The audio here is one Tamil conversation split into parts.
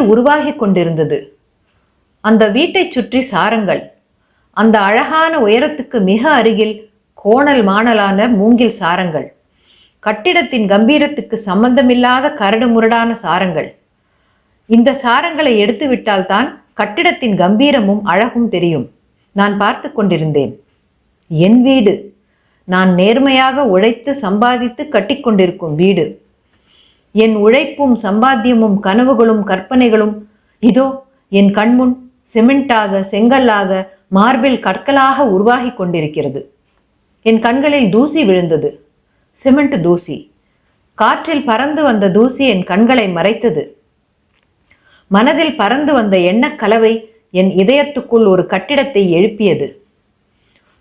வீடு உருவாகி கொண்டிருந்தது. அந்த வீட்டைச் சுற்றி சாரங்கள். அந்த அழகான உயரத்துக்கு மிக அருகில் கோணல் மாணலான மூங்கில் சாரங்கள். கட்டிடத்தின் கம்பீரத்துக்கு சம்பந்தமில்லாத கரடு முரடான சாரங்கள். இந்த சாரங்களை எடுத்துவிட்டால்தான் கட்டிடத்தின் கம்பீரமும் அழகும் தெரியும். நான் பார்த்து கொண்டிருந்தேன். என் வீடு. நான் நேர்மையாக உழைத்து சம்பாதித்து கட்டிக்கொண்டிருக்கும் வீடு. என் உழைப்பும் சம்பாத்தியமும் கனவுகளும் கற்பனைகளும் இதோ என் கண்முன் சிமெண்டாக செங்கல்லாக மார்பில் கற்களாக உருவாகி கொண்டிருக்கிறது. என் கண்களில் தூசி விழுந்தது. சிமெண்ட் தூசி. காற்றில் பறந்து வந்த தூசி என் கண்களை மறைத்தது. மனதில் பறந்து வந்த எண்ணக் கலவை என் இதயத்துக்குள் ஒரு கட்டிடத்தை எழுப்பியது.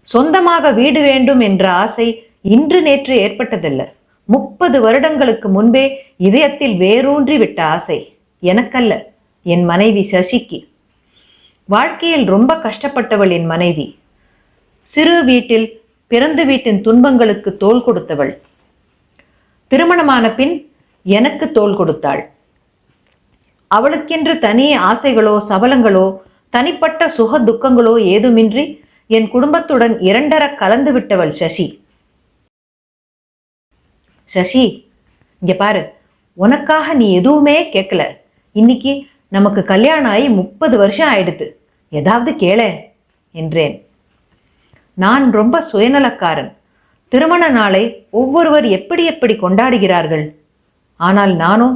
சொந்தமாக வீடு வேண்டும் என்ற ஆசை இன்று நேற்று ஏற்பட்டதல்ல. முப்பது வருடங்களுக்கு முன்பே இதயத்தில் வேரூன்றி விட்ட ஆசை எனக்கல்ல என் மனைவி சசிக்கு. வாழ்க்கையில் ரொம்ப கஷ்டப்பட்டவள் என் மனைவி. சிறு வீட்டில் பிறந்து வீட்டின் துன்பங்களுக்கு தோல் கொடுத்தவள். திருமணமான பின் எனக்கு தோல் கொடுத்தாள். அவளுக்கென்று தனி ஆசைகளோ சபலங்களோ தனிப்பட்ட சுக துக்கங்களோ ஏதுமின்றி என் குடும்பத்துடன் இரண்டர கலந்து விட்டவள் சசி. சசி இங்க பாரு. உனக்காக நீ எதுவுமே கேட்கல இன்னைக்கு நமக்கு கல்யாணம் ஆகி முப்பது வருஷம் ஆயிடுது. ஏதாவது கேள என்றேன். நான் ரொம்ப சுயநலக்காரன். திருமண நாளை ஒவ்வொருவர் எப்படி எப்படி கொண்டாடுகிறார்கள்? ஆனால் நானும்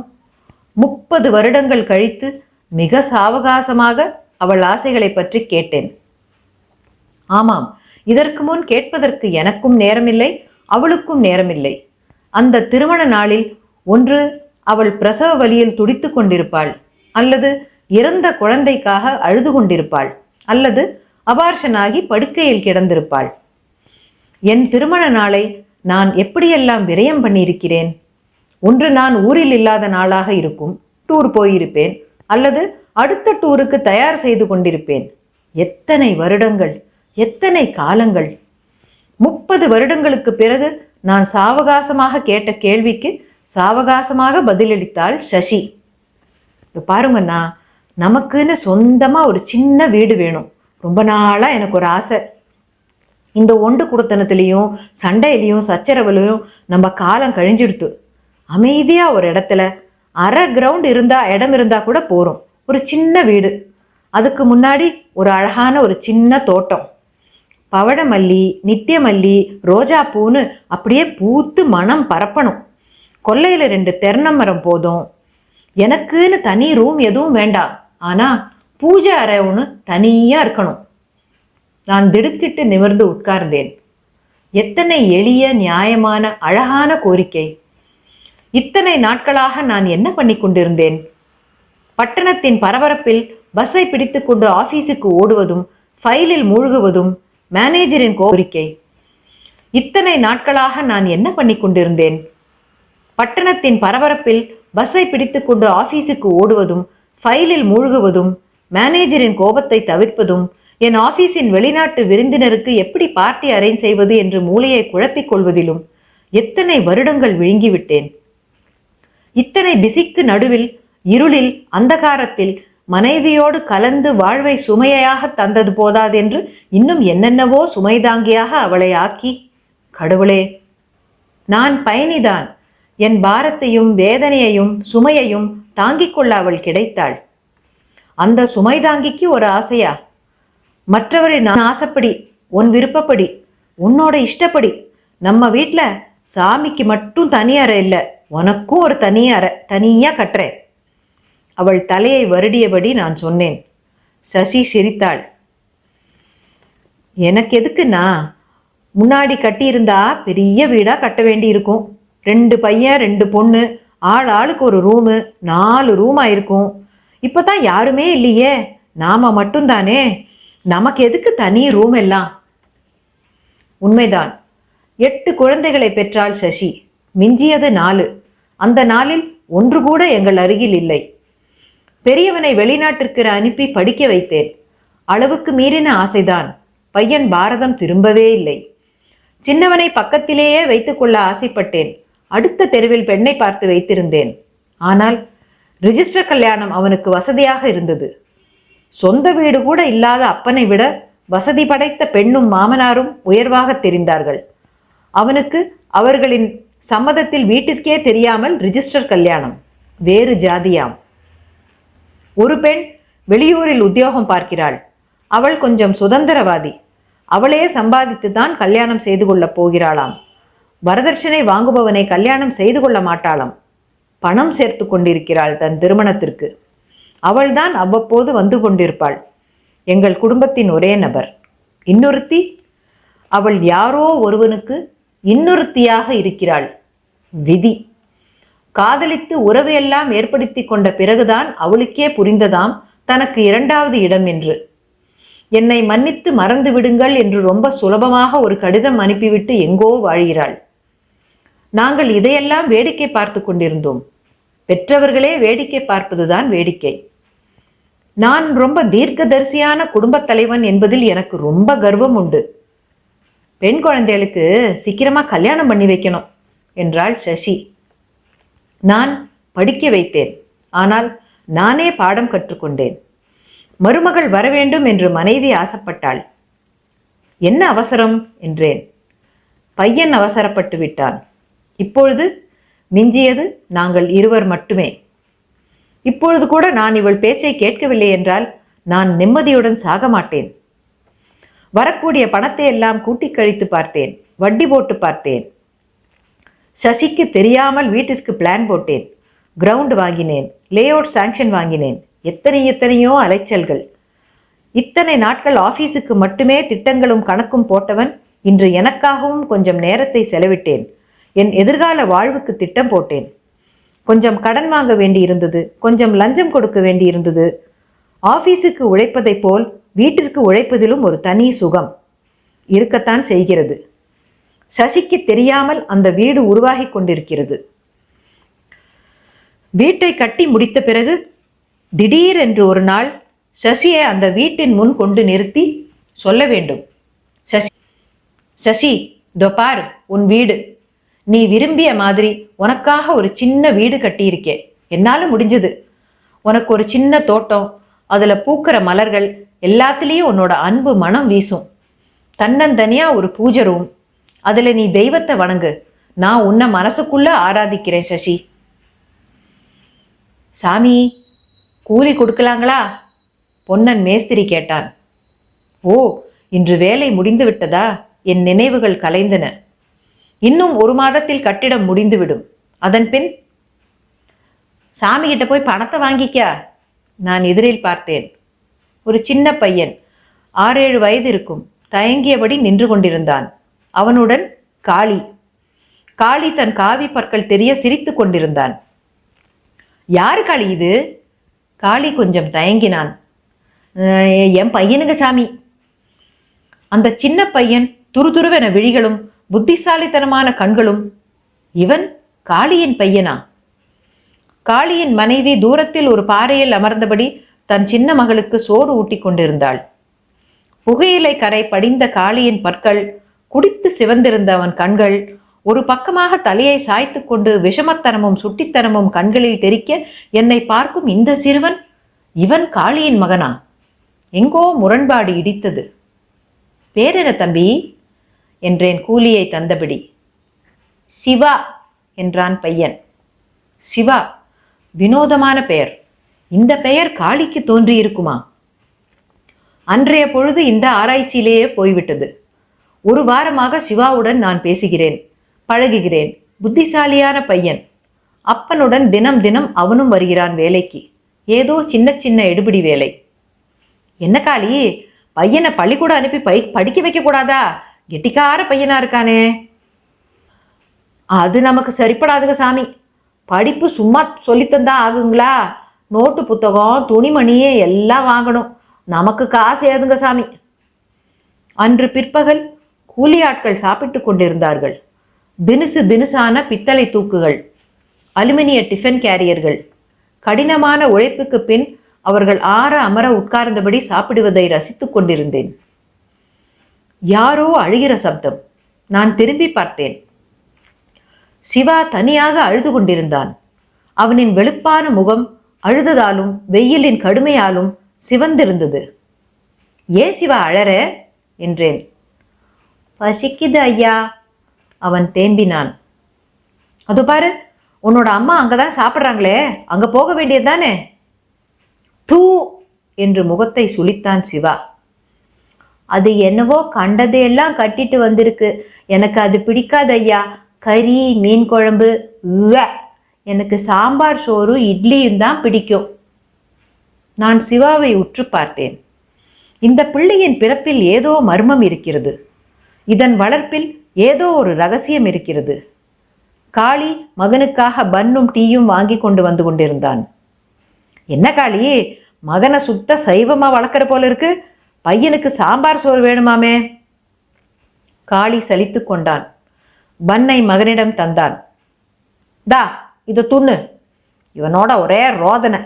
முப்பது வருடங்கள் கழித்து மிக சாவகாசமாக அவள் ஆசைகளை பற்றி கேட்டேன். ஆமாம் இதற்கு முன் கேட்பதற்கு எனக்கும் நேரமில்லை அவளுக்கும் நேரமில்லை. அந்த திருமண நாளில் ஒன்று அவள் பிரசவ வலியில் துடித்து கொண்டிருப்பாள் அல்லது இறந்த குழந்தைக்காக அழுது கொண்டிருப்பாள் அல்லது அபார்ஷனாகி படுக்கையில் கிடந்திருப்பாள். என் திருமண நாளை நான் எப்படியெல்லாம் விரயம் பண்ணியிருக்கிறேன்? ஒன்று நான் ஊரில் இல்லாத நாளாக இருக்கும் டூர் போயிருப்பேன் அல்லது அடுத்த டூருக்கு தயார் செய்து கொண்டிருப்பேன். எத்தனை வருடங்கள் எத்தனை காலங்கள் முப்பது வருடங்களுக்கு பிறகு நான் சாவகாசமாக கேட்ட கேள்விக்கு சாவகாசமாக பதிலளித்தாள் சசி. இப்போ பாருங்கண்ணா நமக்குன்னு சொந்தமாக ஒரு சின்ன வீடு வேணும். ரொம்ப நாளாக எனக்கு ஒரு ஆசை. இந்த ஒண்டு குடுத்தனத்துலேயும் சண்டையிலையும் சச்சரவுலையும் நம்ம காலம் கழிஞ்சிடுத்து. அமைதியாக ஒரு இடத்துல அரை கிரவுண்ட் இருந்தால் இடம் இருந்தால் கூட போகிறோம் ஒரு சின்ன வீடு. அதுக்கு முன்னாடி ஒரு அழகான ஒரு சின்ன தோட்டம். பவழமல்லி நித்தியமல்லி ரோஜா பூன்னு அப்படியே பூத்து மனம் பரப்பணும். கொல்லையில் ரெண்டு தென்னை மரம் போதும். எனக்குன்னு தனி ரூம் எதுவும் வேண்டாம். ஆனால் பூஜை அறை ஒன்று தனியாக இருக்கணும். நான் திடுக்கிட்டு நிமிர்ந்து உட்கார்ந்தேன். எத்தனை எளிய நியாயமான அழகான கோரிக்கை. இத்தனை நாட்களாக நான் என்ன பண்ணி கொண்டிருந்தேன்? பட்டணத்தின் பரபரப்பில் பஸ்ஸை பிடித்துக்கொண்டு ஆஃபீஸுக்கு ஓடுவதும் ஃபைலில் மூழ்குவதும் மேனேஜரின் கோரிக்கை. இத்தனை நாட்களாக நான் என்ன பண்ணி கொண்டிருந்தேன்? பட்டணத்தின் பரபரப்பில் பஸ்ஸை பிடித்துக்கொண்டு ஆபீஸுக்கு ஓடுவதும் ஃபைலில் மூழ்குவதும் மேனேஜரின் கோபத்தை தவிர்ப்பதும் என் ஆபீஸின் வெளிநாட்டு விருந்தினருக்கு எப்படி பார்ட்டி அரேஞ்ச் செய்வது என்று மூளையை குழப்பிக் கொள்வதிலும் எத்தனை வருடங்கள் விழுங்கிவிட்டேன். இத்தனை பிசிக்கு நடுவில் இருளில் அந்தகாரத்தில் மனைவியோடு கலந்து வாழ்வை சுமையாக தந்தது போதாதென்று இன்னும் என்னென்னவோ சுமைதாங்கியாக அவளை ஆக்கி கடவுளே நான் பயணிதான். என் பாரத்தையும் வேதனையையும் சுமையையும் தாங்கிக் கொள்ள அவள் கிடைத்தாள். அந்த சுமை தாங்கிக்கு ஒரு ஆசையா? மற்றவரின் ஆசைப்படி உன் விருப்பப்படி உன்னோட இஷ்டப்படி. நம்ம வீட்டில் சாமிக்கு மட்டும் தனி அறை இல்லை. உனக்கும் ஒரு தனி அறை தனியாக கட்டுறேன். அவள் தலையை வருடியபடி நான் சொன்னேன். சசி சிரித்தாள். எனக்கு எதுக்குண்ணா முன்னாடி கட்டியிருந்தா பெரிய வீடாக கட்ட வேண்டி இருக்கும் ரெண்டு பையன் ரெண்டு பொண்ணு ஆள் ஆளுக்கு ஒரு ரூமு நாலு ரூமாக இருக்கும் இப்போ தான் யாருமே இல்லையே. நாம மட்டும்தானே? நமக்கு எதுக்கு தனி ரூம் எல்லாம்? உண்மைதான். எட்டு குழந்தைகளை பெற்றாள் சசி. மிஞ்சியது நாலு. அந்த நாளில் ஒன்று கூட எங்கள் அருகில் இல்லை. பெரியவனை வெளிநாட்டிற்கு அனுப்பி படிக்க வைத்தேன். அளவுக்கு மீறின ஆசைதான். பையன் பாரதம் திரும்பவே இல்லை. சின்னவனை பக்கத்திலேயே வைத்துக்கொள்ள ஆசைப்பட்டேன். அடுத்த தெருவில் பெண்ணை பார்த்து வைத்திருந்தேன். ஆனால் ரிஜிஸ்டர் கல்யாணம் அவனுக்கு வசதியாக இருந்தது. சொந்த வீடு கூட இல்லாத அப்பனை விட வசதி படைத்த பெண்ணும் மாமனாரும் உயர்வாக தெரிந்தார்கள். அவனுக்கு அவர்களின் சம்மதத்தில் வீட்டிற்கே தெரியாமல் ரிஜிஸ்டர் கல்யாணம். வேறு ஜாதியாம். ஒரு பெண் வெளியூரில் உத்தியோகம் பார்க்கிறாள். அவள் கொஞ்சம் சுதந்திரவாதி. அவளே சம்பாதித்து தான் கல்யாணம் செய்து கொள்ளப் போகிறாளாம். வரதட்சணை வாங்குபவனை கல்யாணம் செய்து கொள்ள மாட்டாளாம். பணம் சேர்த்து கொண்டிருக்கிறாள் தன் திருமணத்திற்கு. அவள்தான் அவ்வப்போது வந்து கொண்டிருப்பாள். எங்கள் குடும்பத்தின் ஒரே நபர். இன்னொருத்தி? அவள் யாரோ ஒருவனுக்கு இன்னொருத்தியாக இருக்கிறாள். விதி. காதலித்து உறவு எல்லாம் ஏற்படுத்தி கொண்ட பிறகுதான் அவளுக்கே புரிந்ததாம் தனக்கு இரண்டாவது இடம் என்று. என்னை மன்னித்து மறந்து விடுங்கள் என்று ரொம்ப சுலபமாக ஒரு கடிதம் அனுப்பிவிட்டு எங்கோ வாழ்கிறாள். நாங்கள் இதையெல்லாம் வேடிக்கை பார்த்து கொண்டிருந்தோம். பெற்றவர்களே வேடிக்கை பார்ப்பதுதான் வேடிக்கை. நான் ரொம்ப தீர்க்கதரிசியான குடும்பத் தலைவன் என்பதில் எனக்கு ரொம்ப கர்வம் உண்டு. பெண் குழந்தைகளுக்கு சீக்கிரமா கல்யாணம் பண்ணி வைக்கணும் என்றாள் சசி. நான் படிக்க வைத்தேன். ஆனால் நானே பாடம் கற்றுக்கொண்டேன். மருமகள் வர வேண்டும் என்று மனைவி ஆசைப்பட்டாள். என்ன அவசரம்? என்றேன். பையன் அவசரப்பட்டு விட்டான். இப்பொழுது மிஞ்சியது நாங்கள் இருவர் மட்டுமே. இப்பொழுது கூட நான் இவள் பேச்சை கேட்கவில்லை என்றால் நான் நிம்மதியுடன் சாக மாட்டேன். வரக்கூடிய பணத்தை எல்லாம் கூட்டி கழித்து பார்த்தேன். வட்டி போட்டு பார்த்தேன். சசிக்கு தெரியாமல் வீட்டிற்கு பிளான் போட்டேன். கிரவுண்ட் வாங்கினேன். லே அவுட் சாங்ஷன் வாங்கினேன். எத்தனை எத்தனையோ அலைச்சல்கள். இத்தனை நாட்கள் ஆஃபீஸுக்கு மட்டுமே திட்டங்களும் கணக்கும் போட்டவன் இன்று எனக்காகவும் கொஞ்சம் நேரத்தை செலவிட்டேன். என் எதிர்கால வாழ்வுக்கு திட்டம் போட்டேன். கொஞ்சம் கடன் வாங்க வேண்டி இருந்தது கொஞ்சம் லஞ்சம் கொடுக்க வேண்டி இருந்தது ஆஃபீஸுக்கு உழைப்பதைப் போல் வீட்டிற்கு உழைப்பதிலும் ஒரு தனி சுகம். இருக்கத்தான் செய்கிறது. சசிக்கு தெரியாமல் அந்த வீடு உருவாகி கொண்டிருக்கிறது. வீட்டை கட்டி முடித்த பிறகு திடீரென்று ஒரு நாள் சசியை அந்த வீட்டின் முன் கொண்டு நிறுத்தி சொல்ல வேண்டும். சசி சசி தொபார் உன் வீடு. நீ விரும்பிய மாதிரி உனக்காக ஒரு சின்ன வீடு கட்டியிருக்கே. என்னால முடிஞ்சது. உனக்கு ஒரு சின்ன தோட்டம் அதுல பூக்கிற மலர்கள் எல்லாத்துலேயும் உன்னோட அன்பு மனம் வீசும். தன்னந்தனியா ஒரு பூஜை ரூம். அதில் நீ தெய்வத்தை வணங்கு. நான் உன்னை மனசுக்குள்ளே ஆராதிக்கிறேன் சசி. சாமி கூலி கொடுக்கலாங்களா? பொன்னன் மேஸ்திரி கேட்டான். ஓ இன்று வேலை முடிந்து விட்டதா? என் நினைவுகள் கலைந்தன. இன்னும் ஒரு மாதத்தில் கட்டிடம் முடிந்துவிடும். அதன் பின் சாமிகிட்ட போய் பணத்தை வாங்கிக்க நான் எதிரில் பார்த்தேன். ஒரு சின்ன பையன் ஆறேழு வயது இருக்கும் தயங்கியபடி நின்று கொண்டிருந்தான். அவனுடன் காளி. காளி தன் காவி பற்கள் தெரிய சிரித்து கொண்டிருந்தான். யார் காளி இது? காளி கொஞ்சம் தயங்கினான். என் பையனுங்க சாமி. அந்த சின்ன பையன் துருதுருவென விழிகளும் புத்திசாலித்தனமான கண்களும் இவன் காளியின் பையனா? காளியின் மனைவி தூரத்தில் ஒரு பாறையில் அமர்ந்தபடி தன் சின்ன மகளுக்கு சோறு ஊட்டிக் கொண்டிருந்தாள். புகையிலை கரை படிந்த காளியின் பற்கள் குடித்து சிவந்திருந்த அவன் கண்கள் ஒரு பக்கமாக தலையை சாய்த்து கொண்டு விஷமத்தனமும் சுட்டித்தனமும் கண்களில் தெரிக்க என்னை பார்க்கும் இந்த சிறுவன் இவன் காளியின் மகனா? எங்கோ முரண்பாடு இடித்தது. பேரென தம்பி? என்றேன் கூலியை தந்தபடி. சிவா என்றான் பையன். சிவா வினோதமான பெயர். இந்த பெயர் காளிக்கு தோன்றியிருக்குமா? அன்றைய பொழுது இந்த ஆராய்ச்சியிலேயே போய்விட்டது. ஒரு வாரமாக சிவாவுடன் நான் பேசுகிறேன் பழகுகிறேன். புத்திசாலியான பையன். அப்பனுடன் தினம் தினம் அவனும் வருகிறான் வேலைக்கு. ஏதோ சின்ன சின்ன எடுபிடி வேலை. என்ன காளி பையனை பள்ளிக்கூடம் அனுப்பி பை படிக்க வைக்கக்கூடாதா கெட்டிக்கார பையனா இருக்கானே. அது நமக்கு சரிப்படாதுங்க சாமி. படிப்பு சும்மா சொல்லித்தந்தா ஆகுங்களா? நோட்டு புத்தகம் துணிமணியே எல்லாம் வாங்கணும். நமக்கு காசு ஏதுங்க சாமி? அன்று பிற்பகல் கூலி ஆட்கள் சாப்பிட்டு கொண்டிருந்தார்கள். தினுசு தினுசான பித்தளை தூக்குகள் அலுமினிய டிஃபன் கேரியர்கள். கடினமான உழைப்புக்கு பின் அவர்கள் ஆற அமர உட்கார்ந்தபடி சாப்பிடுவதை ரசித்துக் கொண்டிருந்தேன். யாரோ அழுகிற சப்தம். நான் திரும்பி பார்த்தேன். சிவா தனியாக அழுது கொண்டிருந்தான். அவனின் வெளுப்பான முகம் அழுததாலும் வெயிலின் கடுமையாலும் சிவந்திருந்தது. ஏன் சிவா அழற? என்றேன். பசிக்குது ஐயா. அவன் தேம்பினான். அதோ பாரு உன்னோட அம்மா அங்கதான் சாப்பிட்றாங்களே அங்க போக வேண்டியது தானே? தூ என்று முகத்தை சுளித்தான் சிவா. அது என்னவோ கண்டதையெல்லாம் கட்டிட்டு வந்திருக்கு. எனக்கு அது பிடிக்காது ஐயா. கறி மீன் குழம்பு எனக்கு சாம்பார் சோறு இட்லியும் தான் பிடிக்கும். நான் சிவாவை உற்று பார்த்தேன். இந்த பிள்ளையின் பிறப்பில் ஏதோ மர்மம் இருக்கிறது. இதன் வளர்ப்பில் ஏதோ ஒரு ரகசியம் இருக்கிறது. காளி மகனுக்காக பன்னும் டீயும் வாங்கி கொண்டு வந்து கொண்டிருந்தான். என்ன காளி? மகனை சுத்த சைவமா வளர்க்குற போல இருக்கு. பையனுக்கு சாம்பார் சோறு வேணுமாமே? காளி சலித்து கொண்டான். பன்னை மகனிடம் தந்தான். தா இதை துண்ணு. இவனோட ஒரே ரோதனை.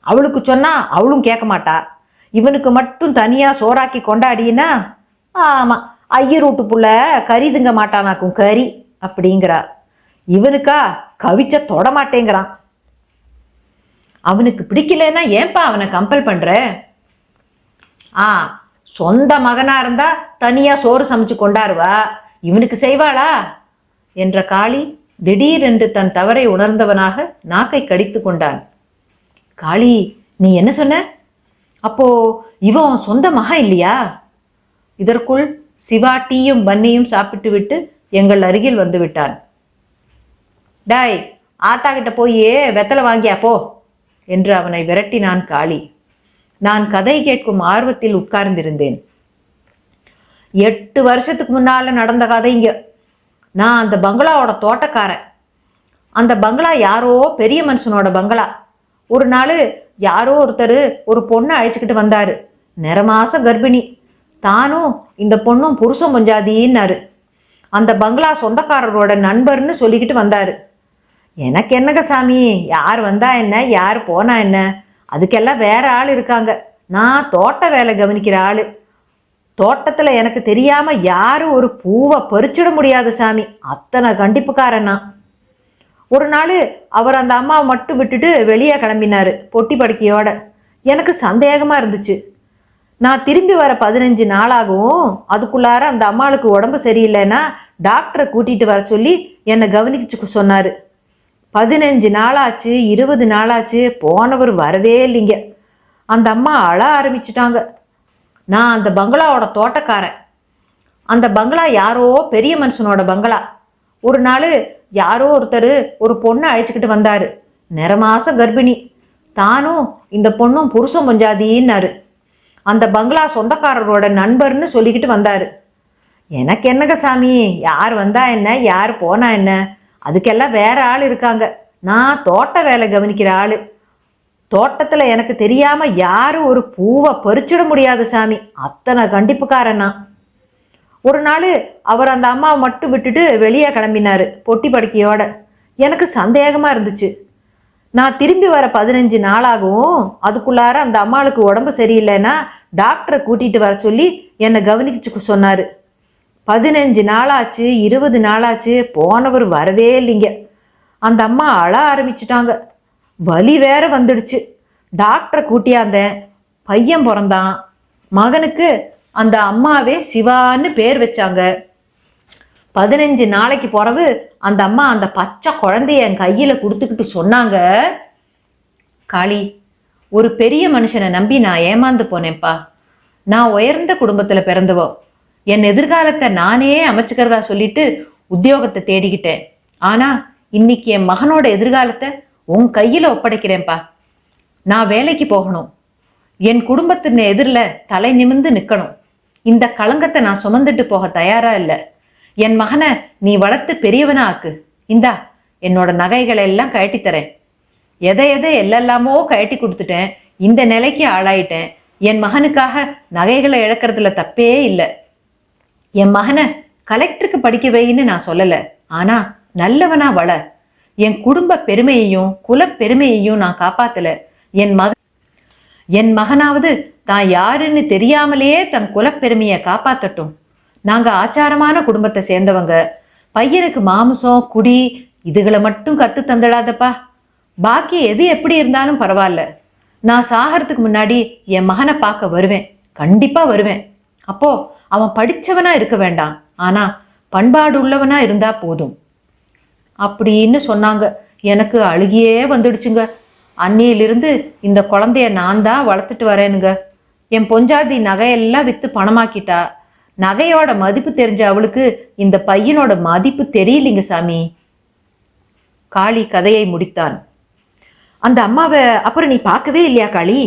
அவளுக்கு சொன்னா அவளும் கேட்க மாட்டா. இவனுக்கு மட்டும் தனியா சோறாக்கி கொண்டாடினா? ஆமா ஐயர் வீட்டு புள்ள கறி திங்க மாட்டானாக்கும் கறி அப்படிங்கிறா. இவனுக்கா கவிச்ச தொட மாட்டேங்கிறான். அவனுக்கு பிடிக்கலன்னா ஏன்பா அவனை கம்பல் பண்ற? ஆ சொந்த மகனா இருந்தா தனியா சோறு சமைச்சு கொண்டாருவா. இவனுக்கு செய்வாளா? என்ற காளி திடீரென்று தன் தவறை உணர்ந்தவனாக நாக்கை கடித்து கொண்டான். காளி நீ என்ன சொன்ன? அப்போ இவன் சொந்த மகன் இல்லையா? இதற்குள் சிவா டீயும் பன்னியும் சாப்பிட்டு விட்டு எங்கள் அருகில் வந்து விட்டான். டாய் ஆத்தா கிட்ட போய் வெத்தலை வாங்கியா போ என்று அவனை விரட்டினான் காளி. நான் கதை கேட்கும் ஆர்வத்தில் உட்கார்ந்திருந்தேன். எட்டு வருஷத்துக்கு முன்னால் நடந்த கதைங்க நான் அந்த பங்களாவோட தோட்டக்காரன். அந்த பங்களா யாரோ பெரிய மனுஷனோட பங்களா. ஒரு நாள் யாரோ ஒருத்தர் ஒரு பொண்ணை அழைச்சிக்கிட்டு வந்தார். நிறமாச கர்ப்பிணி. தானும் இந்த பொண்ணும் புருஷன் பஞ்சாதின்னாரு அந்த பங்களா சொந்தக்காரரோட நண்பர்னு சொல்லிக்கிட்டு வந்தார். எனக்கு என்னங்க சாமி? யார் வந்தா என்ன? யார் போனா என்ன? அதுக்கெல்லாம் வேற ஆள் இருக்காங்க. நான் தோட்ட வேலை கவனிக்கிற ஆள். தோட்டத்தில் எனக்கு தெரியாமல் யாரும் ஒரு பூவை பறிச்சிட முடியாது சாமி. அத்தனை கண்டிப்புக்காரன். ஒரு நாள் அவர் அந்த அம்மாவை மட்டும் விட்டுட்டு வெளியே கிளம்பினாரு பொட்டி படுக்கையோட. எனக்கு சந்தேகமாக இருந்துச்சு. நான் திரும்பி வர பதினஞ்சு நாளாகவும் அதுக்குள்ளார அந்த அம்மாளுக்கு உடம்பு சரியில்லைன்னா டாக்டரை கூட்டிகிட்டு வர சொல்லி என்னை கவனிச்சு சொன்னார். பதினஞ்சு நாளாச்சு இருபது நாளாச்சு போனவர் வரவே இல்லைங்க. அந்த அம்மா அழ ஆரம்பிச்சிட்டாங்க. நான் அந்த பங்களாவோட தோட்டக்காரன். அந்த பங்களா யாரோ பெரிய மனுஷனோட பங்களா. ஒரு நாள் யாரோ ஒருத்தர் ஒரு பொண்ணை அழைச்சிக்கிட்டு வந்தார். நிறமாச கர்ப்பிணி. தானும் இந்த பொண்ணும் புருஷன் பொஞ்சாதின்னாரு அந்த பங்களா சொந்தக்காரரோட நண்பர்னு சொல்லிக்கிட்டு வந்தார். எனக்கு என்னங்க சாமி? யார் வந்தா என்ன? யார் போனா என்ன? அதுக்கெல்லாம் வேற ஆள் இருக்காங்க. நான் தோட்ட வேலை கவனிக்கிற ஆள். தோட்டத்தில் எனக்கு தெரியாமல் யாரும் ஒரு பூவை பறிச்சிட முடியாது சாமி. அத்தனை கண்டிப்புக்காரன் நான். ஒரு நாள் அவர் அந்த அம்மாவை மட்டும் விட்டுட்டு வெளியே கிளம்பினாரு பொட்டி படுக்கையோட. எனக்கு சந்தேகமாக இருந்துச்சு. நான் திரும்பி வர பதினஞ்சு நாளாகவும் அதுக்குள்ளார அந்த அம்மாளுக்கு உடம்பு சரியில்லைன்னா டாக்டரை கூட்டிட்டு வர சொல்லி என்னை கவனிச்சு சொன்னார். பதினஞ்சு நாளாச்சு இருபது நாளாச்சு போனவர் வரவே இல்லைங்க. அந்த அம்மா அழ ஆரம்பிச்சிட்டாங்க. வலி வேற வந்துடுச்சு. டாக்டரை கூட்டியாந்தேன் பையன் பிறந்தான். மகனுக்கு அந்த அம்மாவே சிவான்னு பேர் வச்சாங்க. பதினஞ்சு நாளைக்கு பிறகு அந்த அம்மா அந்த பச்சை குழந்தைய என் கையில் கொடுத்துக்கிட்டு சொன்னாங்க. காளி ஒரு பெரிய மனுஷனை நம்பி நான் ஏமாந்து போனேன்ப்பா. நான் உயர்ந்த குடும்பத்தில் பிறந்தவோ. என் எதிர்காலத்தை நானே அமைச்சுக்கிறதா சொல்லிட்டு உத்தியோகத்தை தேடிக்கிட்டேன். ஆனால் இன்னைக்கு என் மகனோட எதிர்காலத்தை உன் கையில் ஒப்படைக்கிறேன்ப்பா. நான் வேலைக்கு போகணும். என் குடும்பத்தின் எதிரில் தலை நிமிர்ந்து நிற்கணும் இந்த களங்கத்தை நான் சுமந்துட்டு போக தயாராக இல்லை. என் மகனை நீ வளர்த்து பெரியவனா ஆக்கு இந்தா என்னோட நகைகளை எல்லாம் கழட்டி தரேன் எதை எதை எல்லெல்லாமோ கழட்டி கொடுத்துட்டேன். இந்த நிலைக்கு ஆளாயிட்டேன். என் மகனுக்காக நகைகளை இழக்கிறதுல தப்பே இல்லை. என் மகனை கலெக்டருக்கு படிக்க வைன்னு நான் சொல்லலை. ஆனால் நல்லவனா வள. என் குடும்ப பெருமையையும் குல பெருமையையும் நான் காப்பாத்தல. என் மக என் மகனாவது தான் யாருன்னு தெரியாமலேயே தன் குலப்பெருமையை காப்பாத்தட்டும். நாங்கள் ஆச்சாரமான குடும்பத்தை சேர்ந்தவங்க. பையனுக்கு மாமிசம் குடி இதுகளை மட்டும் கற்று தந்துடாதப்பா. பாக்கி எது எப்படி இருந்தாலும் பரவாயில்ல. நான் சாகிறதுக்கு முன்னாடி என் மகனை பார்க்க வருவேன். கண்டிப்பாக வருவேன். அப்போ அவன் படித்தவனாக இருக்க வேண்டாம். ஆனால் பண்பாடு உள்ளவனாக இருந்தால் போதும். அப்படின்னு சொன்னாங்க. எனக்கு அழுகியே வந்துடுச்சுங்க. அன்னியிலிருந்து இந்த குழந்தைய நான் தான் வளர்த்துட்டு வரேனுங்க. என் பொஞ்சாதி நகையெல்லாம் விற்று பணமாக்கிட்டா. நகையோட மதிப்பு தெரிஞ்ச அவளுக்கு இந்த பையனோட மதிப்பு தெரியலிங்க சாமி. காளி கதையை முடித்தான். அந்த அம்மாவை அப்புறம் நீ பார்க்கவே இல்லையா காளி?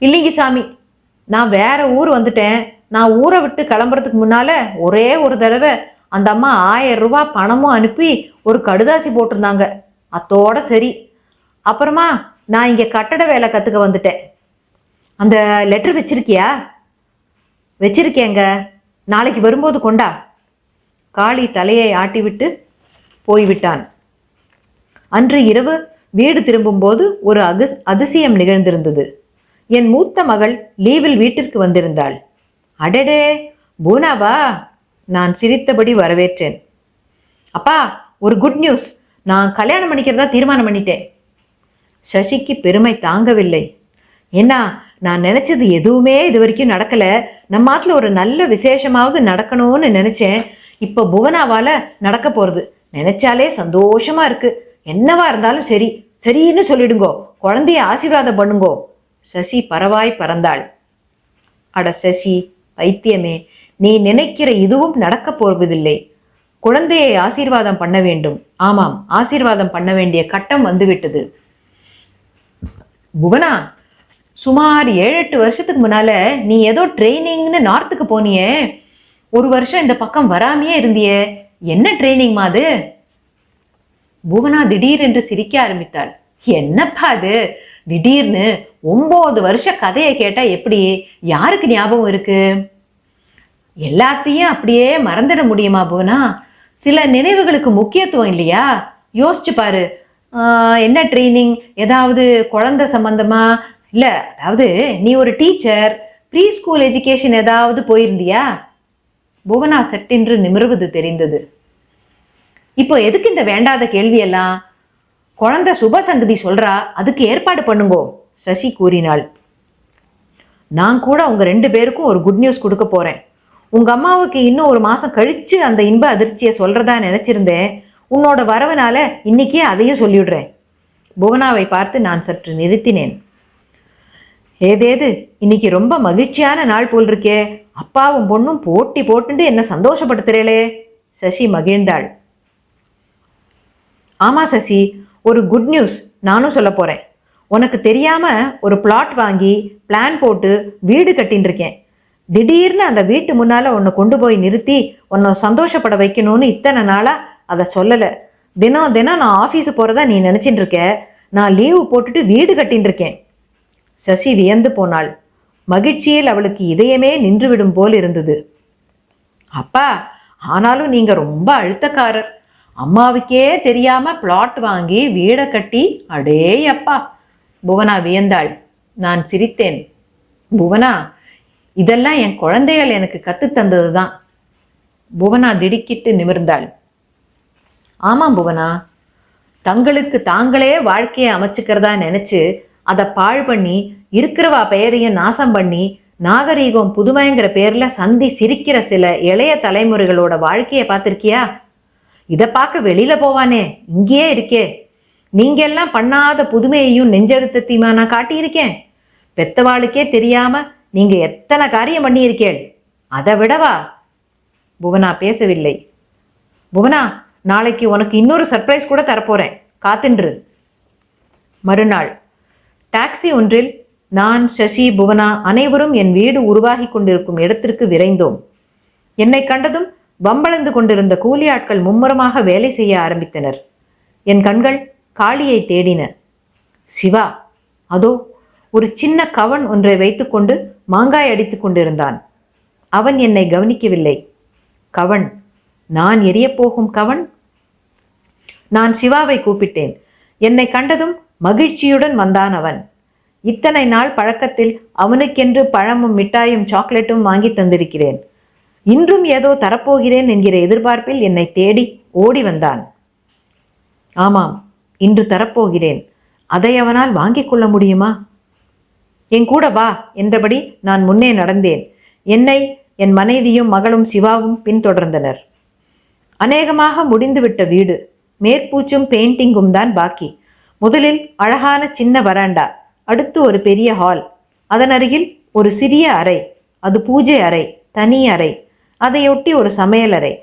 இல்லைங்க சாமி. நான் வேற ஊர் வந்துட்டேன். நான் ஊரை விட்டு கிளம்புறதுக்கு முன்னால ஒரே ஒரு தடவை அந்த அம்மா ஆயிரம் ரூபா பணமும் அனுப்பி ஒரு கடுதாசி போட்டிருந்தாங்க. அத்தோட சரி. அப்புறமா நான் இங்கே கட்டட வேலை கற்றுக்க வந்துட்டேன். அந்த லெட்டர் வச்சிருக்கியா? வச்சிருக்கேங்க. நாளைக்கு வரும்போது கொண்டா. காளி தலையை ஆட்டிவிட்டு போய்விட்டான். அன்று இரவு வீடு திரும்பும்போது ஒரு அகு அதிசயம் நிகழ்ந்திருந்தது. என் மூத்த மகள் லீவில் வீட்டிற்கு வந்திருந்தாள். அடடே பூனாவா நான் சிரித்தபடி வரவேற்றேன். அப்பா ஒரு குட் நியூஸ் நான் கல்யாணம் பண்ணிக்கிறதா தீர்மானம் பண்ணிட்டேன். சசிக்கு பெருமை தாங்கவில்லை. ஏன்னா நான் நினச்சது எதுவுமே இது வரைக்கும் நடக்கலை. நம்ம ஆத்துல ஒரு நல்ல விசேஷமாவது நடக்கணும்னு நினச்சேன். இப்போ புவனாவால் நடக்க போகிறது நினச்சாலே சந்தோஷமாக இருக்குது என்னவா இருந்தாலும் சரி. சரின்னு சொல்லிடுங்கோ. குழந்தைய ஆசீர்வாதம் பண்ணுங்கோ. சசி பரவாய் பறந்தாள். அட சசி வைத்தியமே நீ நினைக்கிற இதுவும் நடக்கப் போவதில்லை. குழந்தையை ஆசீர்வாதம் பண்ண வேண்டும். ஆமாம் ஆசீர்வாதம் பண்ண வேண்டிய கட்டம் வந்துவிட்டது. புவனா சுமார் ஏழு எட்டு வருஷத்துக்கு முன்னால நீ ஏதோ ட்ரைனிங்னு நார்த்துக்கு போனியே. ஒரு வருஷம் இந்த பக்கம் வராமையே இருந்தியே. என்ன ட்ரைனிங் அது? புவனா திடீர் என்று சிரிக்க ஆரம்பித்தாள். என்னப்பா அது? திடீர்னு ஒன்பது வருஷ கதையை கேட்டா எப்படி? யாருக்கு ஞாபகம் இருக்கு? எல்லாத்தையும் அப்படியே மறந்துட முடியுமா புவனா? சில நினைவுகளுக்கு முக்கியத்துவம் இல்லையா? யோசிச்சு பாரு. என்ன ட்ரைனிங்? ஏதாவது குழந்தை சம்பந்தமா? இல்லை அதாவது நீ ஒரு டீச்சர் ப்ரீ ஸ்கூல் எஜுகேஷன் ஏதாவது போயிருந்தியா? புவனா சட்டென்று நிமிர்வது தெரிந்தது. இப்போ எதுக்கு இந்த வேண்டாத கேள்வியெல்லாம்? குழந்தை சுப சங்கதி சொல்றா அதுக்கு ஏற்பாடு பண்ணுங்கோ சசி கூறினாள். நான் கூட உங்க ரெண்டு பேருக்கும் ஒரு குட் நியூஸ் கொடுக்க போறேன். உங்க அம்மாவுக்கு இன்னும் ஒரு மாசம் கழிச்சு அந்த இன்ப அதிர்ச்சியை சொல்றதா நினைச்சிருந்தேன். உன்னோட வரவனால இன்னைக்கே அதையும் சொல்லிவிடுறேன். புவனாவை பார்த்து நான் சற்று நிறுத்தினேன். ஏதேது இன்னைக்கு ரொம்ப மகிழ்ச்சியான நாள் போல் இருக்கே அப்பாவும் பொண்ணும் போட்டி போட்டுண்டு என்ன சந்தோஷப்படுத்துறேளே. சசி மகிழ்ந்தாள். ஆமா சசி ஒரு குட் நியூஸ் நானும் சொல்ல போறேன். உனக்கு தெரியாம ஒரு பிளாட் வாங்கி பிளான் போட்டு வீடு கட்டின்னு இருக்கேன் திடீர்னு அந்த வீட்டு முன்னால உன்னை கொண்டு போய் நிறுத்தி உன்னை சந்தோஷப்பட வைக்கணும்னு இத்தனை நாளா அதை சொல்லலை. தினம் தினம் நான் ஆஃபீஸு போறதா நீ நினைச்சிட்டு இருக்க நான் லீவு போட்டுட்டு வீடு கட்டின்னு இருக்கேன் சசி வியந்து போனாள். மகிழ்ச்சியில் அவளுக்கு இதயமே நின்றுவிடும் போல் இருந்தது. அப்பா ஆனாலும் நீங்க ரொம்ப அழுத்தக்காரர். அம்மாவுக்கே தெரியாம பிளாட் வாங்கி வீடை கட்டி அடே அப்பா புவனா வியந்தாள். நான் சிரித்தேன். புவனா இதெல்லாம் என் குழந்தைகள் எனக்கு கத்து தந்தது தான். புவனா திடுக்கிட்டு நிமிர்ந்தாள். ஆமாம் புவனா தங்களுக்கு தாங்களே வாழ்க்கையை அமைச்சுக்கிறதா நினைச்சு அதை பாழ் பண்ணி இருக்கிறவா பெயரையும் நாசம் பண்ணி நாகரீகம் புதுமைங்கிற பேரில் சந்தி சிரிக்கிற சில இளைய தலைமுறைகளோட வாழ்க்கையை பார்த்துருக்கியா? இதை பார்க்க வெளியில் போவானே இங்கேயே இருக்கே. நீங்கெல்லாம் பண்ணாத புதுமையையும் நெஞ்செழுத்தத்தையுமா நான் காட்டியிருக்கேன். பெத்தவாளுக்கே தெரியாம நீங்க எத்தனை காரியம் பண்ணியிருக்கேள்? அதை விடவா? புவனா பேசவில்லை. புவனா நாளைக்கு உனக்கு இன்னொரு சர்ப்ரைஸ் கூட தரப்போறேன். காத்துன்று. மறுநாள். டாக்ஸி ஒன்றில் நான் சசி புவனா அனைவரும் என் வீடு உருவாகி கொண்டிருக்கும் இடத்திற்கு விரைந்தோம். என்னை கண்டதும் வம்பளந்து கொண்டிருந்த கூலி ஆட்கள் மும்முரமாக வேலை செய்ய ஆரம்பித்தனர். என் கண்கள் காளியை தேடின. சிவா அதோ ஒரு சின்ன கவன் ஒன்றை வைத்துக்கொண்டு மாங்காய் அடித்துக் கொண்டிருந்தான். அவன் என்னை கவனிக்கவில்லை. கவன் நான் எரியப்போகும் கவன்? நான் சிவாவை கூப்பிட்டேன். என்னை கண்டதும் மகிழ்ச்சியுடன் வந்தான் அவன். இத்தனை நாள் பழக்கத்தில் அவனுக்கென்று பழமும் மிட்டாயும் சாக்லேட்டும் வாங்கி தந்திருக்கிறேன். இன்றும் ஏதோ தரப்போகிறேன் என்கிற எதிர்பார்ப்பில் என்னை தேடி ஓடி வந்தான். ஆமாம் இன்று தரப்போகிறேன். அதை அவனால் வாங்கிக் கொள்ள முடியுமா? என் கூட வா என்றபடி நான் முன்னே நடந்தேன். என்னை என் மனைவியும் மகளும் சிவாவும் பின்தொடர்ந்தனர். அநேகமாக முடிந்துவிட்ட வீடு. மேற்பூச்சும் பெயிண்டிங்கும் தான் பாக்கி. முதலில் அழகான சின்ன வராண்டா அடுத்து ஒரு பெரிய ஹால் அதன் அருகில் ஒரு சிறிய அறை அது பூஜை அறை தனி அறை. அதையொட்டி ஒரு சமையல் அறை.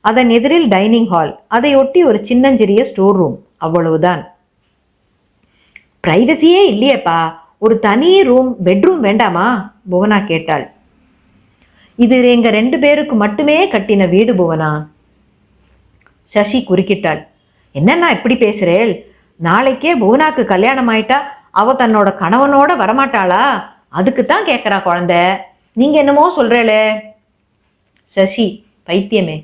அதன் எதிரில் டைனிங் ஹால் அதையொட்டி ஒரு சின்னஞ்சிறிய ஸ்டோர் ரூம் அவ்வளவுதான். பிரைவசியே இல்லையேப்பா. ஒரு தனி ரூம் பெட்ரூம் வேண்டாமா? புவனா கேட்டாள். இது எங்க ரெண்டு பேருக்கு மட்டுமே கட்டின வீடு புவனா? சசி குறுக்கிட்டாள். என்னண்ணா இப்படி பேசுறேள்? நாளைக்கே புவனாக்கு கல்யாணம் ஆயிட்டா அவ தன்னோட கணவனோட வரமாட்டாளா? அதுக்கு தான் கேட்குறா குழந்த. நீங்கள் என்னமோ சொல்கிறேளே சசி பைத்தியமே.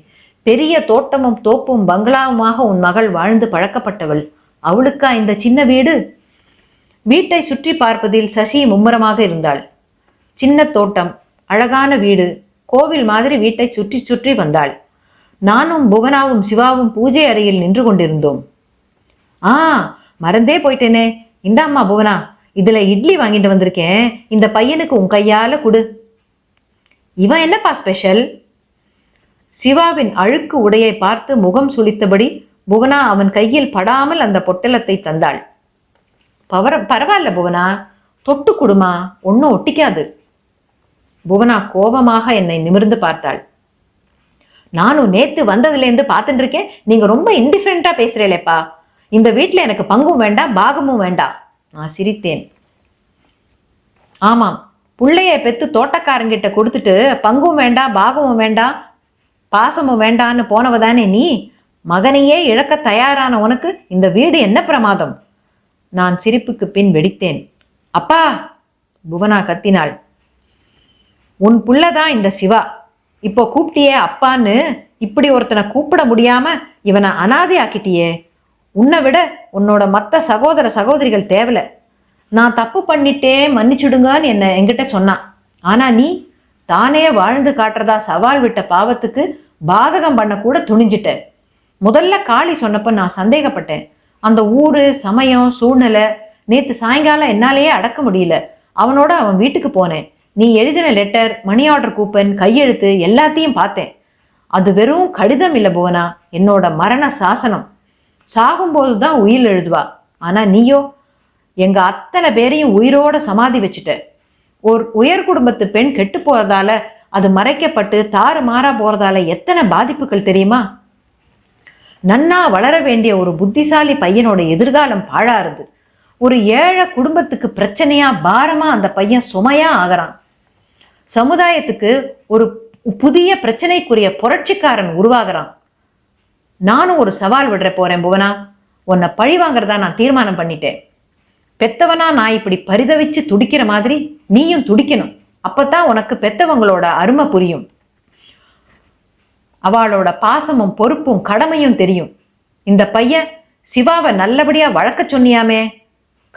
பெரிய தோட்டமும் தோப்பும் பங்களாவுமாக உன் மகள் வாழ்ந்து பழக்கப்பட்டவள். அவளுக்கா இந்த சின்ன வீடு? வீட்டை சுற்றி பார்ப்பதில் சசி மும்முரமாக இருந்தாள். சின்ன தோட்டம் அழகான வீடு கோவில் மாதிரி வீட்டை சுற்றி சுற்றி வந்தாள். நானும் புவனாவும் சிவாவும் பூஜை அறையில் நின்று கொண்டிருந்தோம். ஆ மறந்தே போயிட்டேனே. இந்தாம்மா புவனா இதுல இட்லி வாங்கிட்டு வந்திருக்கேன். இந்த பையனுக்கு உன் கையால கொடு. இவன் என்னப்பா ஸ்பெஷல் சிவாவின் அழுக்கு உடையை பார்த்து முகம் சுளித்தபடி புவனா அவன் கையில் படாமல் அந்த பொட்டலத்தை தந்தாள். பவர பரவாயில்ல புவனா தொட்டு குடுமா ஒன்றும் ஒட்டிக்காது. புவனா கோபமாக என்னை நிமிர்ந்து பார்த்தாள். நானும் நேத்து வந்ததுலேருந்து பார்த்துட்டு இருக்கேன். நீங்க ரொம்ப இன்டிஃபரெண்டா பேசுறீங்களேப்பா. இந்த வீட்டில் எனக்கு பங்கும் வேண்டாம் பாகமும் வேண்டாம். நான் சிரித்தேன். ஆமாம் பிள்ளைய பெத்து தோட்டக்காரங்கிட்ட கொடுத்துட்டு பங்கும் வேண்டாம் பாகமும் வேண்டாம் பாசமும் வேண்டான்னு போனவ தானே நீ? மகனையே இழக்க தயாரான உனக்கு இந்த வீடு என்ன பிரமாதம்? நான் சிரிப்புக்கு பின் வெடித்தேன். அப்பா புவனா கத்தினாள். உன் புள்ளதான் இந்த சிவா. இப்போ கூப்பிட்டியே அப்பான்னு இப்படி ஒருத்தனை கூப்பிட முடியாம இவனை அனாதை ஆக்கிட்டியே உன்னை விட உன்னோட மற்ற சகோதர சகோதரிகள் தேவலை. நான் தப்பு பண்ணிட்டே மன்னிச்சுடுங்கன்னு என்னை என்கிட்ட சொன்னான் ஆனால் நீ தானே வாழ்ந்து காட்டுறதா சவால் விட்ட பாவத்துக்கு பாதகம் பண்ணக்கூட துணிஞ்சிட்ட. முதல்ல காளி சொன்னப்ப நான் சந்தேகப்பட்டேன். அந்த ஊர் சமயம் சூழ்நிலை நேற்று சாயங்காலம் என்னாலேயே அடக்க முடியல. அவனோட அவன் வீட்டுக்கு போனேன். நீ எழுதின லெட்டர் மணி ஆர்டர் கூப்பன் கையெழுத்து எல்லாத்தையும் பார்த்தேன். அது வெறும் கடிதம் இல்லை புவனா என்னோட மரண சாசனம். சாகும்போது தான் உயிர் எழுதுவா. ஆனால் நீயோ எங்கள் அத்தனை பேரையும் உயிரோட சமாதி வச்சுட்ட. ஒரு உயர் குடும்பத்து பெண் கெட்டு போகிறதால அது மறைக்கப்பட்டு தாறு மாறா போகிறதால எத்தனை பாதிப்புகள் தெரியுமா? நன்னா வளர வேண்டிய ஒரு புத்திசாலி பையனோட எதிர்காலம் பாழாருது ஒரு ஏழை குடும்பத்துக்கு பிரச்சனையா பாரமா அந்த பையன் சுமையா ஆகிறான். சமுதாயத்துக்கு ஒரு புதிய பிரச்சனைக்குரிய புரட்சிக்காரன் உருவாகிறான். நானும் ஒரு சவால் விடுற போறேன் புவனா. உன்னை பழி வாங்குறதா நான் தீர்மானம் பண்ணிட்டேன். பெத்தவனா நான் இப்படி பரிதவிச்சு துடிக்கிற மாதிரி நீயும் துடிக்கணும். அப்பதான் உனக்கு பெத்தவங்களோட அருமை புரியும். அவளோட பாசமும் பொறுப்பும் கடமையும் தெரியும். இந்த பையன் சிவாவை நல்லபடியா வளர்க்க சொன்னியாமே.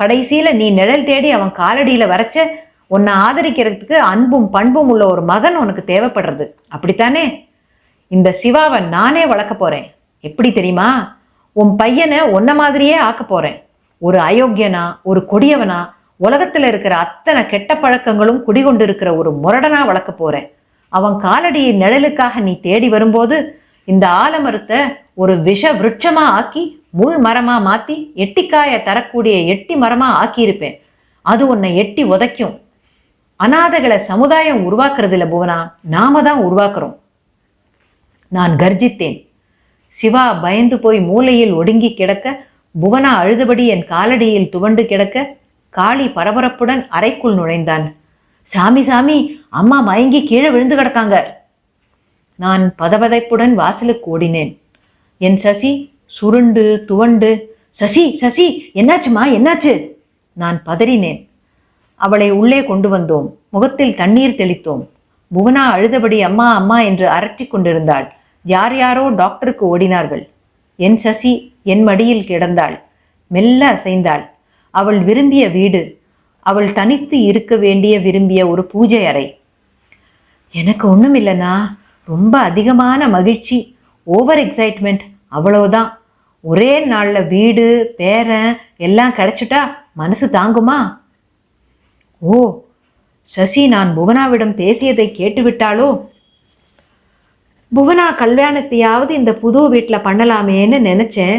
கடைசியில நீ நிழல் தேடி அவன் காலடியில வரைச்ச உன்னை ஆதரிக்கிறதுக்கு அன்பும் பண்பும் உள்ள ஒரு மகன் உனக்கு தேவைப்படுறது. அப்படித்தானே? இந்த சிவாவை நானே வளர்க்க போறேன். எப்படி தெரியுமா? உன் பையனை ஒன்ன மாதிரியே ஆக்க போறேன். ஒரு அயோக்கியனா ஒரு கொடியவனா உலகத்துல இருக்கிற அத்தனை கெட்ட பழக்கங்களும் குடிகொண்டு இருக்கிற ஒரு முரடனா வளர்க்க போறேன். அவன் காலடியின் நிழலுக்காக நீ தேடி வரும்போது இந்த ஆலமரத்தை ஒரு விஷ விருட்சமா ஆக்கி முள் மரமா மாத்தி எட்டிக்காய தரக்கூடிய எட்டி மரமா ஆக்கியிருப்பேன். அது உன்னை எட்டி உதைக்கும். அனாதைகளை சமுதாயம் உருவாக்குறது இல்லை புவனா நாம தான் உருவாக்குறோம். நான் கர்ஜித்தேன். சிவா பயந்து போய் மூலையில் ஒடுங்கி கிடக்க புவனா அழுதபடி என் காலடியில் துவண்டு கிடக்க காளி பரபரப்புடன் அறைக்குள் நுழைந்தான். சாமி சாமி அம்மா மயங்கி கீழே விழுந்து கிடக்காங்க. நான் பதபதைப்புடன் வாசலுக்கு ஓடினேன். என் சசி சுருண்டு துவண்டு சசி சசி என்னாச்சுமா என்னாச்சு? நான் பதறினேன். அவளை உள்ளே கொண்டு வந்தோம். முகத்தில் தண்ணீர் தெளித்தோம். புவனா அழுதபடி அம்மா அம்மா என்று அரட்டி கொண்டிருந்தாள். யார் யாரோ டாக்டருக்கு ஓடினார்கள். என் சசி என் மடியில் கிடந்தாள். மெல்ல அசைந்தாள். அவள் விரும்பிய வீடு. அவள் தனித்து இருக்க வேண்டிய விரும்பிய ஒரு பூஜை அறை. எனக்கு ஒன்றும் இல்லைனா ரொம்ப அதிகமான மகிழ்ச்சி. ஓவர் எக்ஸைட்மெண்ட் அவ்வளோதான் ஒரே நாளில் வீடு பேரன் எல்லாம் கிடச்சிட்டா மனசு தாங்குமா? ஓ சசி நான் புவனாவிடம் பேசியதை கேட்டுவிட்டாளோ? புவனா கல்யாணத்தையாவது இந்த புது வீட்டில் பண்ணலாமேன்னு நினச்சேன்.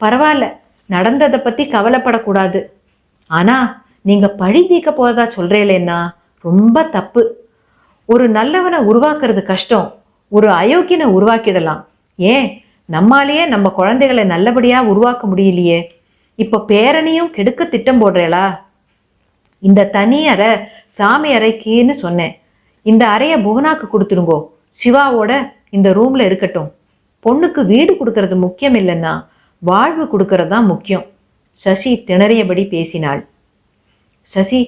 பரவாயில்ல நடந்ததை பற்றி கவலைப்படக்கூடாது. ஆனால் நீங்கள் பழி தீக்க போதா சொல்கிறேலேன்னா ரொம்ப தப்பு. ஒரு நல்லவனை உருவாக்குறது கஷ்டம். ஒரு அயோக்கியனை உருவாக்கிடலாம். ஏன்? நம்மாலேயே நம்ம குழந்தைகளை நல்லபடியாக உருவாக்க முடியலையே. இப்போ பேரனையும் கெடுக்க திட்டம் போடுறேளா? இந்த தனி அறை சாமி அறைக்குன்னு சொன்னேன். இந்த அறையை புவனாக்கு கொடுத்துருங்கோ சிவாவோட இந்த ரூம்ல இருக்கட்டும். பொண்ணுக்கு வீடு கொடுக்கறது முக்கியம் இல்லைன்னா வாழ்வு கொடுக்கறது தான் முக்கியம். சசி திணறியபடி பேசினாள். சசி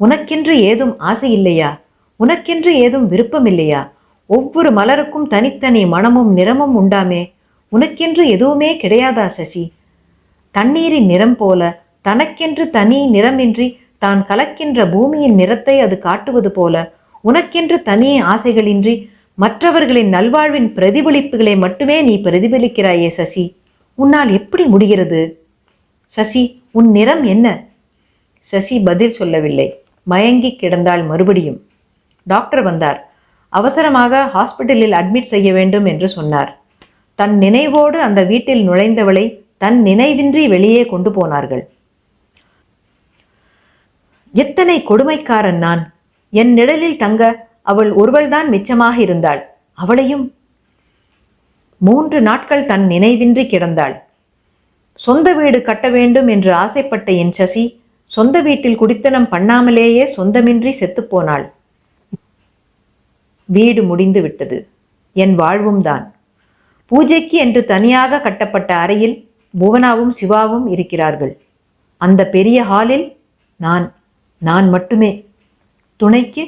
உனக்கென்று ஏதும் ஆசை இல்லையா? உனக்கென்று ஏதும் விருப்பம் இல்லையா? ஒவ்வொரு மலருக்கும் தனித்தனி மனமும் நிறமும் உண்டாமே. உனக்கென்று எதுவுமே கிடையாதா சசி? தண்ணீரின் நிறம் போல தனக்கென்று தனி நிறமின்றி தான் கலக்கின்ற பூமியின் நிறத்தை அது காட்டுவது போல உனக்கென்று தனி ஆசைகளின்றி மற்றவர்களின் நல்வாழ்வின் பிரதிபலிப்புகளை மட்டுமே நீ பிரதிபலிக்கிறாயே சசி. உன்னால் எப்படி முடிகிறது? சசி உன் நிறம் என்ன? சசி பதில் சொல்லவில்லை. மயங்கி கிடந்தால் மறுபடியும். டாக்டர் வந்தார். அவசரமாக ஹாஸ்பிட்டலில் அட்மிட் செய்ய வேண்டும் என்று சொன்னார். தன் நினைவோடு அந்த வீட்டில் நுழைந்தவளை தன் நினைவின்றி வெளியே கொண்டு போனார்கள். எத்தனை கொடுமைக்காரன் நான்! என் நிழலில் தங்க அவள் ஒருவள்தான் மிச்சமாக இருந்தாள். அவளையும் மூன்று நாட்கள் தன் நினைவின்றி கிடந்தாள். சொந்த வீடு கட்ட வேண்டும் என்று ஆசைப்பட்ட என் சசி சொந்த வீட்டில் குடித்தனம் பண்ணாமலேயே சொந்தமின்றி செத்துப்போனாள் வீடு முடிந்து விட்டது. என் வாழ்வும் தான். பூஜைக்கு என்று தனியாக கட்டப்பட்ட அறையில் புவனாவும் சிவாவும் இருக்கிறார்கள். அந்த பெரிய ஹாலில் நான் நான் மட்டுமே. துணைக்கு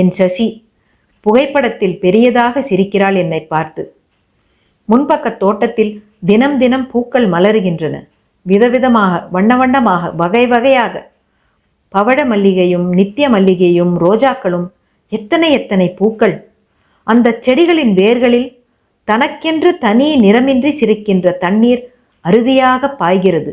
என் சசி புகைப்படத்தில் பெரியதாக சிரிக்கிறாள் என்னை பார்த்து. முன்பக்க தோட்டத்தில் தினம் தினம் பூக்கள் மலருகின்றன. விதவிதமாக வண்ண வண்ணமாக வகை வகையாக. பவழ மல்லிகையும் நித்திய மல்லிகையும் ரோஜாக்களும் எத்தனை எத்தனை பூக்கள். அந்த செடிகளின் வேர்களில் தனக்கென்று தனி நிறமின்றி சிரிக்கின்ற தண்ணீர் அருவியாக பாய்கிறது.